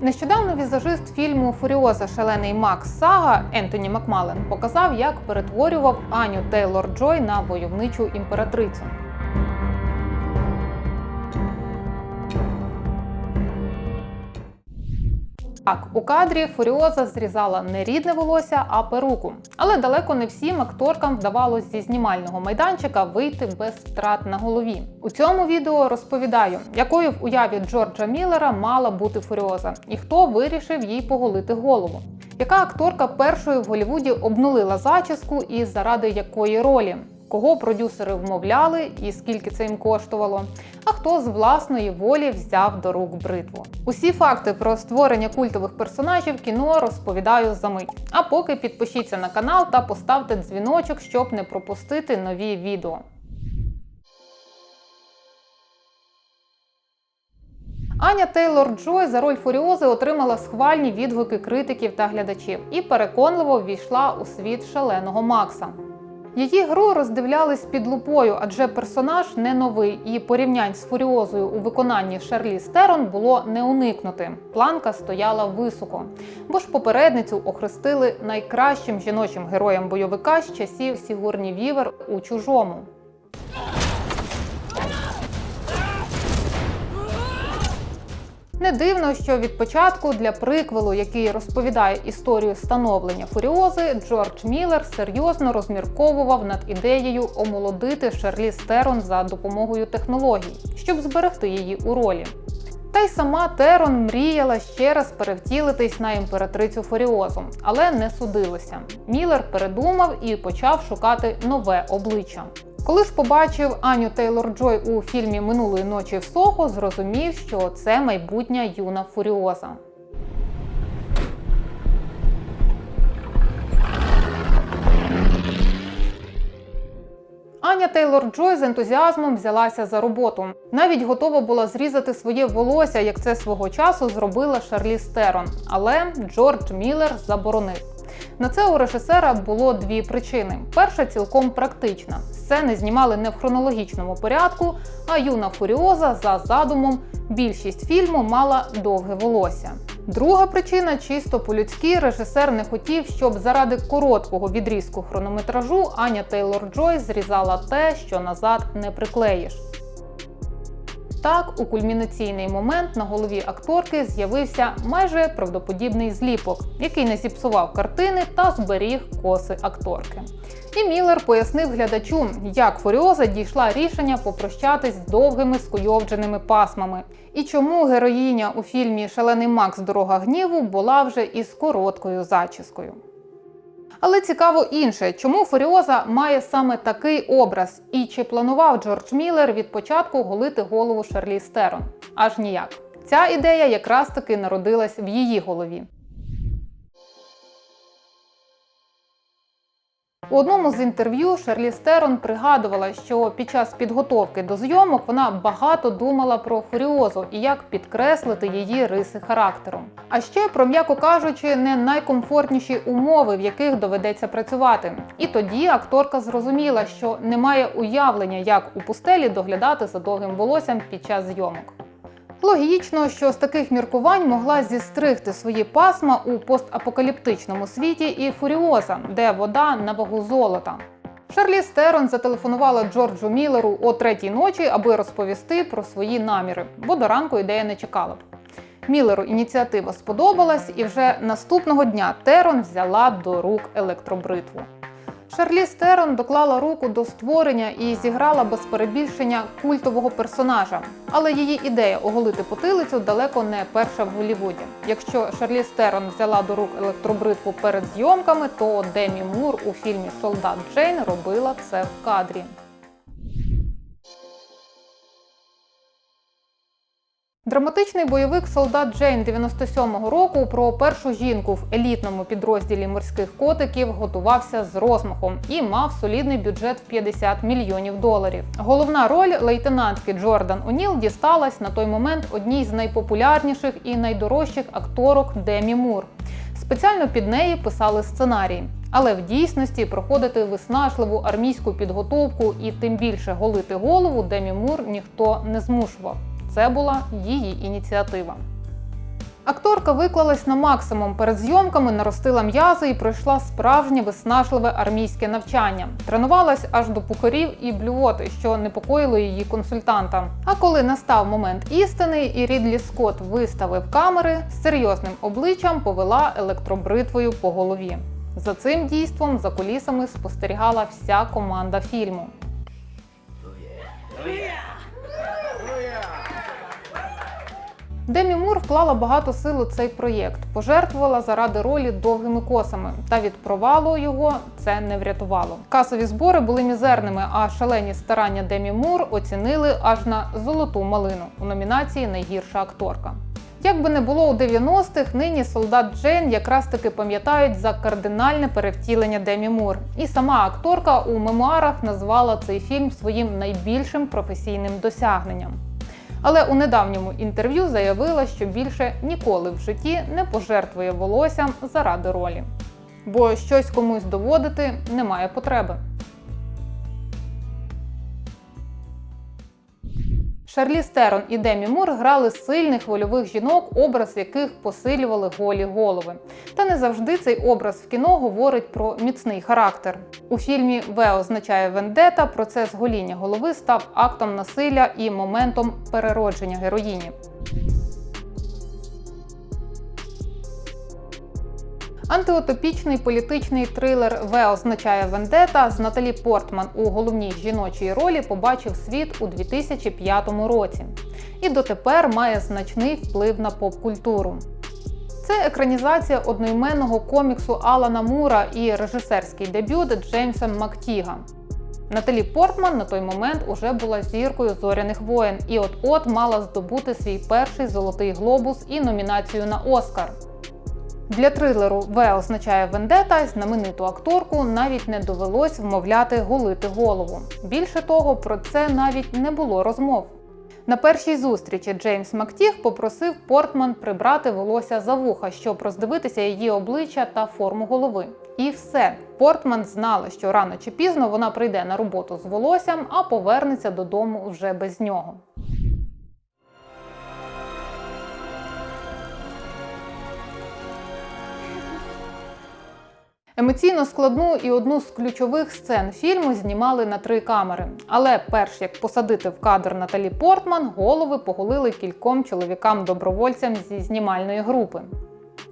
Нещодавно візажист фільму Фуріоза Шалений Макс Сага Ентоні Макмален показав, як перетворював Аню Тейлор Джой на войовничу імператрицю. Так, у кадрі Фуріоза зрізала не рідне волосся, а перуку. Але далеко не всім акторкам вдавалось зі знімального майданчика вийти без втрат на голові. У цьому відео розповідаю, якою в уяві Джорджа Міллера мала бути Фуріоза, і хто вирішив їй поголити голову. Яка акторка першою в Голлівуді обнулила зачіску і заради якої ролі? Кого продюсери вмовляли і скільки це їм коштувало, а хто з власної волі взяв до рук бритву. Усі факти про створення культових персонажів кіно розповідаю за мить. А поки підпишіться на канал та поставте дзвіночок, щоб не пропустити нові відео. Аня Тейлор Джой за роль Фуріози отримала схвальні відгуки критиків та глядачів і переконливо ввійшла у світ шаленого Макса. Її гру роздивлялись під лупою, адже персонаж не новий, і порівнянь з фуріозою у виконанні Шарлі Стерон було не уникнути. Планка стояла високо, бо ж попередницю охрестили найкращим жіночим героєм бойовика з часів Сігурні Вівер у чужому. Не дивно, що від початку для приквелу, який розповідає історію становлення фуріози, Джордж Міллер серйозно розмірковував над ідеєю омолодити Шарлі Стерон за допомогою технологій, щоб зберегти її у ролі. Та й сама Терон мріяла ще раз перевтілитись на імператрицю Фуріозу, але не судилося. Міллер передумав і почав шукати нове обличчя. Коли ж побачив Аню Тейлор Джой у фільмі Минулої ночі в Сохо, зрозумів, що це майбутня юна фуріоза. Аня Тейлор Джой з ентузіазмом взялася за роботу. Навіть готова була зрізати своє волосся, як це свого часу зробила Шарлі Стерон. Але Джордж Міллер заборонив. На це у режисера було дві причини: перша цілком практична. Сцени знімали не в хронологічному порядку, а юна фуріоза за задумом більшість фільму мала довге волосся. Друга причина чисто по-людськи режисер не хотів, щоб заради короткого відрізку хронометражу Аня Тейлор Джой зрізала те, що назад не приклеїш. Так, у кульмінаційний момент на голові акторки з'явився майже правдоподібний зліпок, який не зіпсував картини та зберіг коси акторки. І Міллер пояснив глядачу, як Фуріоза дійшла рішення попрощатись з довгими скуйовдженими пасмами, і чому героїня у фільмі Шалений Макс Дорога гніву була вже із короткою зачіскою. Але цікаво інше, чому Фуріоза має саме такий образ, і чи планував Джордж Міллер від початку голити голову Шарлі Стерон? Аж ніяк. Ця ідея якраз таки народилась в її голові. У одному з інтерв'ю Шарлі Стерон пригадувала, що під час підготовки до зйомок вона багато думала про фуріозу і як підкреслити її риси характеру. А ще про, м'яко кажучи, не найкомфортніші умови, в яких доведеться працювати. І тоді акторка зрозуміла, що немає уявлення, як у пустелі доглядати за довгим волоссям під час зйомок. Логічно, що з таких міркувань могла зістригти свої пасма у постапокаліптичному світі і Фуріоза, де вода на вагу золота. Шарлі Стерон зателефонувала Джорджу Міллеру о третій ночі, аби розповісти про свої наміри, бо до ранку ідея не чекала. Міллеру ініціатива сподобалась, і вже наступного дня Терон взяла до рук електробритву. Шарлі Стерон доклала руку до створення і зіграла без перебільшення культового персонажа. Але її ідея оголити потилицю далеко не перша в Голлівуді. Якщо Шарлі Стерон взяла до рук електробритву перед зйомками, то Демі Мур у фільмі Солдат Джейн робила це в кадрі. Драматичний бойовик Солдат Джейн 97-го року про першу жінку в елітному підрозділі морських котиків готувався з розмахом і мав солідний бюджет в 50 мільйонів доларів. Головна роль лейтенантки Джордан О'Ніл дісталась на той момент одній з найпопулярніших і найдорожчих акторок Демі Мур. Спеціально під неї писали сценарій. Але в дійсності проходити виснажливу армійську підготовку і тим більше голити голову Демі Мур ніхто не змушував. Це була її ініціатива. Акторка виклалась на максимум перед зйомками, наростила м'язи і пройшла справжнє виснажливе армійське навчання. Тренувалась аж до пухарів і блювоти, що непокоїло її консультанта. А коли настав момент істини, і Рідлі Скотт виставив камери, з серйозним обличчям повела електробритвою по голові. За цим дійством за кулісами спостерігала вся команда фільму. Демі Мур вклала багато сил у цей проєкт, пожертвувала заради ролі довгими косами, та від провалу його це не врятувало. Касові збори були мізерними, а шалені старання Демі Мур оцінили аж на золоту малину у номінації Найгірша акторка. Як би не було у 90-х, нині солдат Джейн якраз таки пам'ятають за кардинальне перевтілення Демі Мур. І сама акторка у мемуарах назвала цей фільм своїм найбільшим професійним досягненням. Але у недавньому інтерв'ю заявила, що більше ніколи в житті не пожертвує волоссям заради ролі. Бо щось комусь доводити немає потреби. Шарлі Стерон і Демі Мур грали сильних вольових жінок, образ яких посилювали голі голови. Та не завжди цей образ в кіно говорить про міцний характер. У фільмі В означає вендета. Процес гоління голови став актом насилля і моментом переродження героїні. Антиутопічний політичний трилер В означає Вендета з Наталі Портман у головній жіночій ролі побачив світ у 2005 році і дотепер має значний вплив на поп-культуру. Це екранізація одноіменного коміксу Алана Мура і режисерський дебют Джеймса Мактіга. Наталі Портман на той момент уже була зіркою зоряних воєн і от-от мала здобути свій перший золотий глобус і номінацію на Оскар. Для трилеру В означає вендета, знамениту акторку навіть не довелось вмовляти голити голову. Більше того, про це навіть не було розмов. На першій зустрічі Джеймс Мактіг попросив Портман прибрати волосся за вуха, щоб роздивитися її обличчя та форму голови. І все. Портман знала, що рано чи пізно вона прийде на роботу з волоссям, а повернеться додому вже без нього. Емоційно складну і одну з ключових сцен фільму знімали на три камери. Але перш як посадити в кадр Наталі Портман, голови поголили кільком чоловікам-добровольцям зі знімальної групи.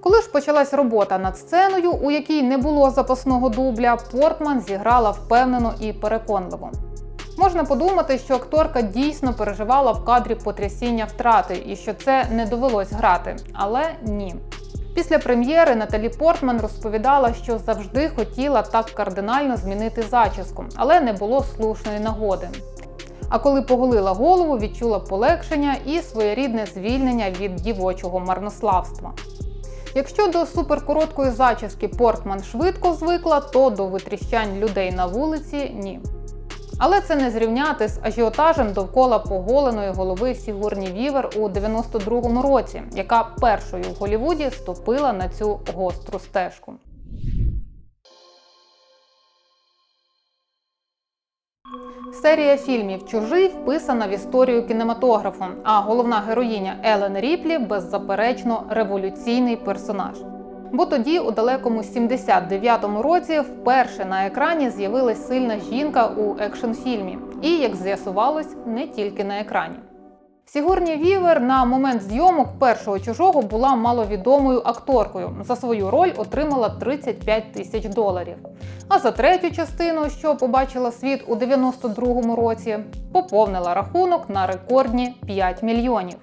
Коли ж почалась робота над сценою, у якій не було запасного дубля, Портман зіграла впевнено і переконливо. Можна подумати, що акторка дійсно переживала в кадрі потрясіння втрати і що це не довелось грати, але ні. Після прем'єри Наталі Портман розповідала, що завжди хотіла так кардинально змінити зачіску, але не було слушної нагоди. А коли поголила голову, відчула полегшення і своєрідне звільнення від дівочого марнославства. Якщо до суперкороткої зачіски Портман швидко звикла, то до витріщань людей на вулиці ні. Але це не зрівняти з ажіотажем довкола поголеної голови Сігурні Вівер у 92-му році, яка першою в Голівуді ступила на цю гостру стежку. Серія фільмів Чужий вписана в історію кінематографу, а головна героїня Елен Ріплі беззаперечно революційний персонаж. Бо тоді, у далекому 79-му році, вперше на екрані з'явилась сильна жінка у екшн-фільмі, і, як з'ясувалось, не тільки на екрані. Сігурні Вівер на момент зйомок першого чужого була маловідомою акторкою. За свою роль отримала 35 тисяч доларів. А за третю частину, що побачила світ у 92-му році, поповнила рахунок на рекордні 5 мільйонів.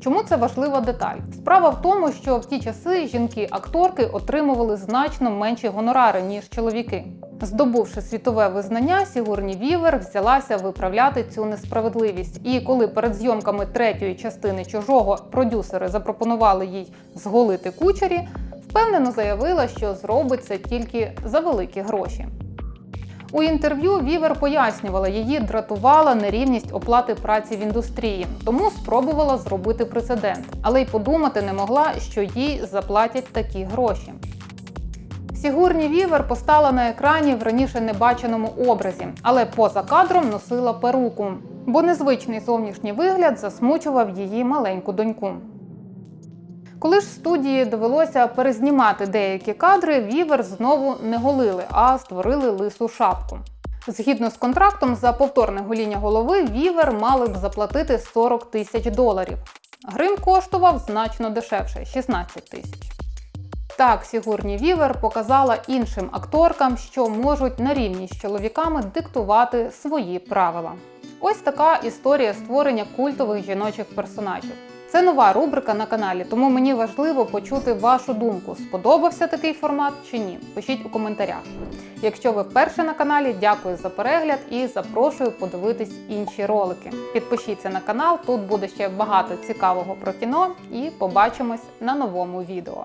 Чому це важлива деталь? Справа в тому, що в ті часи жінки-акторки отримували значно менші гонорари, ніж чоловіки. Здобувши світове визнання, Сігурні Вівер взялася виправляти цю несправедливість. І коли перед зйомками третьої частини чужого продюсери запропонували їй зголити кучері, впевнено заявила, що зробить це тільки за великі гроші. У інтерв'ю Вівер пояснювала, її дратувала нерівність оплати праці в індустрії, тому спробувала зробити прецедент, але й подумати не могла, що їй заплатять такі гроші. Сігурні Вівер постала на екрані в раніше небаченому образі, але поза кадром носила перуку, бо незвичний зовнішній вигляд засмучував її маленьку доньку. Коли ж студії довелося перезнімати деякі кадри, вівер знову не голили, а створили лису шапку. Згідно з контрактом, за повторне гоління голови вівер мали б заплатити 40 тисяч доларів. Грим коштував значно дешевше 16 тисяч. Так, Сігурні Вівер показала іншим акторкам, що можуть на рівні з чоловіками диктувати свої правила. Ось така історія створення культових жіночих персонажів. Це нова рубрика на каналі, тому мені важливо почути вашу думку. Сподобався такий формат чи ні? Пишіть у коментарях. Якщо ви вперше на каналі, дякую за перегляд і запрошую подивитись інші ролики. Підпишіться на канал, тут буде ще багато цікавого про кіно, і побачимось на новому відео.